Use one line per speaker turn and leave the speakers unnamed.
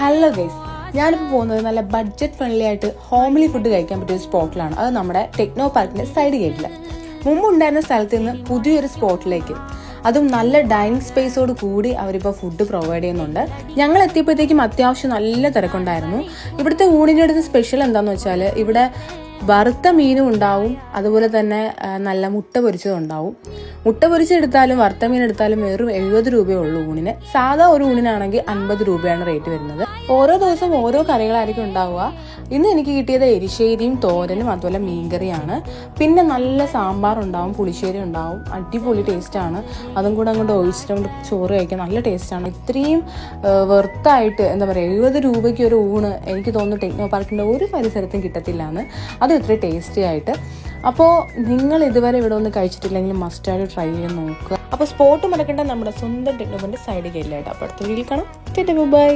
Hello guys ഞാനിപ്പോൾ പോകുന്നത് നല്ല ബഡ്ജറ്റ് ഫ്രണ്ട്ലി ആയിട്ട് ഹോംലി ഫുഡ് കഴിക്കാൻ പറ്റിയ ഒരു സ്പോട്ടിലാണ് അത് നമ്മുടെ ടെക്നോ പാർക്കിന്റെ സൈഡ് ഗേറ്റിൽ മുമ്പ് ഉണ്ടായിരുന്ന സ്ഥലത്ത് നിന്ന് പുതിയൊരു സ്പോട്ടിലേക്ക് അതും നല്ല ഡൈനിങ് സ്പേസോട് കൂടി അവരിപ്പോൾ ഫുഡ് പ്രൊവൈഡ് ചെയ്യുന്നുണ്ട്. ഞങ്ങൾ എത്തിയപ്പോഴത്തേക്കും അത്യാവശ്യം നല്ല തിരക്കുണ്ടായിരുന്നു. ഇവിടുത്തെ ഊണിന്റെ അടുത്ത് സ്പെഷ്യൽ എന്താണെന്ന് വെച്ചാൽ ഇവിടെ വറുത്ത മീനും ഉണ്ടാവും. അതുപോലെ തന്നെ നല്ല മുട്ട പൊരിച്ചതും ഉണ്ടാവും. മുട്ട പൊരിച്ചെടുത്താലും വറുത്ത മീൻ എടുത്താലും വെറും എഴുപത് രൂപയേ ഉള്ളൂ ഊണിന്. സാധാ ഒരു ഊണിനാണെങ്കിൽ അൻപത് രൂപയാണ് റേറ്റ് വരുന്നത്. ഓരോ ദിവസം ഓരോ കറികളായിരിക്കും ഉണ്ടാവുക. ഇന്ന് എനിക്ക് കിട്ടിയത് എരിശ്ശേരിയും തോരനും അതുപോലെ മീൻകറിയാണ്. പിന്നെ നല്ല സാമ്പാർ ഉണ്ടാവും പുളിശ്ശേരി ഉണ്ടാവും. അടിപൊളി ടേസ്റ്റാണ് അതും കൂടെ അങ്ങോട്ട് ഒഴിച്ചിട്ട് കൊണ്ട് ചോറ് കഴിക്കാൻ നല്ല ടേസ്റ്റാണ് ഇത്രയും വെർത്തായിട്ട് എന്താ പറയുക എഴുപത് രൂപയ്ക്ക് ഒരു ഊണ് എനിക്ക് തോന്നുന്നു ടെക്നോ ഒരു പരിസരത്തും കിട്ടത്തില്ല എന്ന്. അത് ഇത്ര ടേസ്റ്റി ആയിട്ട്. അപ്പോൾ നിങ്ങൾ ഇതുവരെ ഇവിടെ ഒന്ന് കഴിച്ചിട്ടില്ലെങ്കിൽ മസ്റ്റായിട്ട് ട്രൈ ചെയ്ത് നോക്കുക. അപ്പോൾ സ്പോട്ട് മറക്കേണ്ട നമ്മുടെ സ്വന്തം ടെക്നോബിന്റെ സൈഡ് കയ്യിലായിട്ട് അപ്പോൾ അടുത്ത വീട്ടിൽ കാണാം. ബൈ